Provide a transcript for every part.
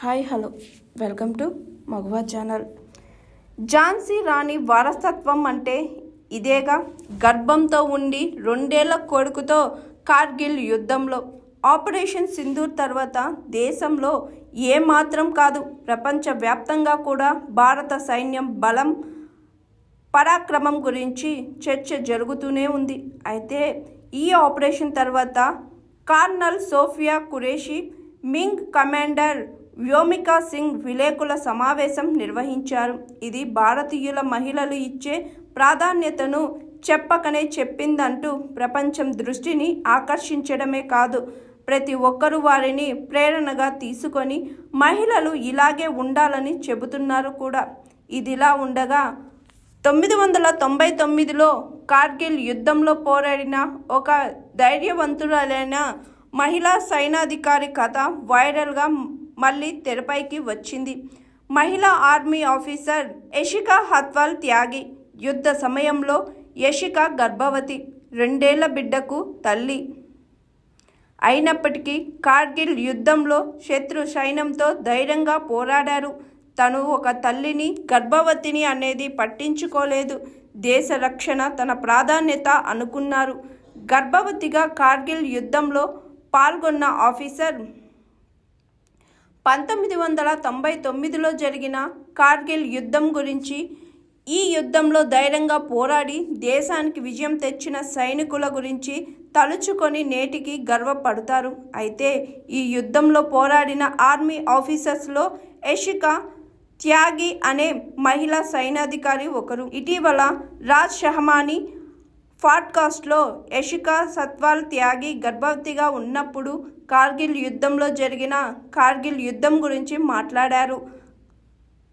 Hi hello. Welcome to Maguva channel. Jhansi Rani వారసత్వం అంటే ఇదేగా. గర్భంతో ఉండి రెండేళ్ళ కొడుకుతో కార్గిల్ యుద్ధంలో ఆపరేషన్ సింధూర్ తర్వాత దేశంలో ఏమాత్రం కాదు ప్రపంచవ్యాప్తంగా కూడా భారత సైన్యం బలం పరాక్రమం గురించి చర్చ జరుగుతూనే ఉంది. అయితే ఈ ఆపరేషన్ తర్వాత colonel Sofiya Qureshi wing commander Vyomika Singh విలేకుల సమావేశం నిర్వహించారు. ఇది భారతీయుల మహిళలు ఇచ్చే ప్రాధాన్యతను చెప్పకనే చెప్పిందంటూ ప్రపంచం దృష్టిని ఆకర్షించడమే కాదు ప్రతి ఒక్కరూ వారిని ప్రేరణగా తీసుకొని మహిళలు ఇలాగే ఉండాలని చెబుతున్నారు కూడా. ఇదిలా ఉండగా తొమ్మిది వందల తొంభై తొమ్మిదిలో కార్గిల్ యుద్ధంలో పోరాడిన ఒక ధైర్యవంతురాలైన మహిళా సైనాధికారి కథ వైరల్గా మళ్ళీ తెరపైకి వచ్చింది. మహిళా ఆర్మీ ఆఫీసర్ యషికా హత్వాల్ త్యాగి యుద్ధ సమయంలో యషిక గర్భవతి రెండేళ్ళ బిడ్డకు తల్లి. అయినప్పటికీ కార్గిల్ యుద్ధంలో శత్రు సైన్యంతో ధైర్యంగా పోరాడారు. తను ఒక తల్లిని గర్భవతిని అనేది పట్టించుకోలేదు. దేశ రక్షణ తన ప్రాధాన్యత అనుకున్నారు. గర్భవతిగా కార్గిల్ యుద్ధంలో పాల్గొన్న ఆఫీసర్ పంతొమ్మిది వందల తొంభై తొమ్మిదిలో జరిగిన కార్గిల్ యుద్ధం గురించి ఈ యుద్ధంలో ధైర్యంగా పోరాడి దేశానికి విజయం తెచ్చిన సైనికుల గురించి తలుచుకొని నేటికి గర్వపడతారు. అయితే ఈ యుద్ధంలో పోరాడిన ఆర్మీ ఆఫీసర్స్లో యషిక త్యాగి అనే మహిళా సైనాధికారి ఒకరు. ఇటీవల రాజ్ షహమాని పాడ్కాస్ట్లో యషికా సత్వాల్ త్యాగి గర్భవతిగా ఉన్నప్పుడు కార్గిల్ యుద్ధంలో జరిగిన కార్గిల్ యుద్ధం గురించి మాట్లాడారు.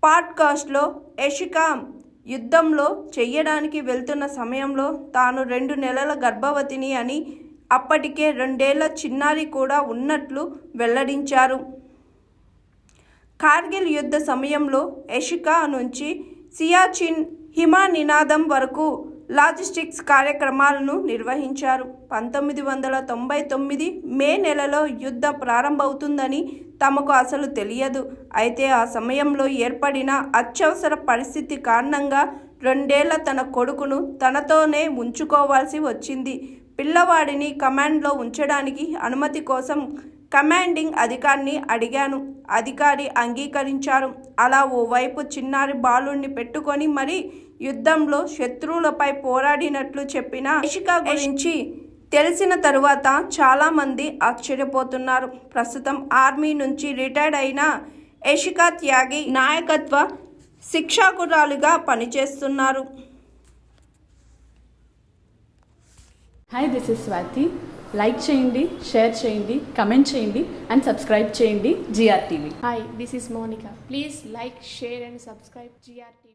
పాడ్కాస్ట్లో యషికా యుద్ధంలో చెయ్యడానికి వెళ్తున్న సమయంలో తాను రెండు నెలల గర్భవతిని అని అప్పటికే రెండేళ్ళ చిన్నారి కూడా ఉన్నట్లు వెల్లడించారు. కార్గిల్ యుద్ధ సమయంలో యషికా నుంచి సియాచిన్ హిమ నినాదం వరకు లాజిస్టిక్స్ కార్యక్రమాలను నిర్వహించారు. పంతొమ్మిది వందల తొంభై తొమ్మిది మే నెలలో యుద్ధ ప్రారంభమవుతుందని తమకు అసలు తెలియదు. అయితే ఆ సమయంలో ఏర్పడిన అత్యవసర పరిస్థితి కారణంగా రెండేళ్ళ తన కొడుకును తనతోనే ఉంచుకోవాల్సి వచ్చింది. పిల్లవాడిని కమాండ్లో ఉంచడానికి అనుమతి కోసం కమాండింగ్ అధికారిని అడిగాను. అధికారి అంగీకరించారు. అలా ఓవైపు చిన్నారి బాలుణ్ణి పెట్టుకొని మరి యుద్ధంలో శత్రువులపై పోరాడినట్లు చెప్పిన ఇషికా గురించి తెలిసిన తరువాత చాలామంది ఆశ్చర్యపోతున్నారు ప్రస్తుతం ఆర్మీ నుంచి రిటైర్డ్ అయిన యషికా త్యాగి నాయకత్వ శిక్షాకురాలుగా పనిచేస్తున్నారు hi this is Swathi like చేయండి షేర్ చేయండి కమెంట్ చేయండి అండ్ సబ్స్క్రైబ్ చేయండి GR TV Hi, this is Monica. Please like, share, and subscribe GRTV.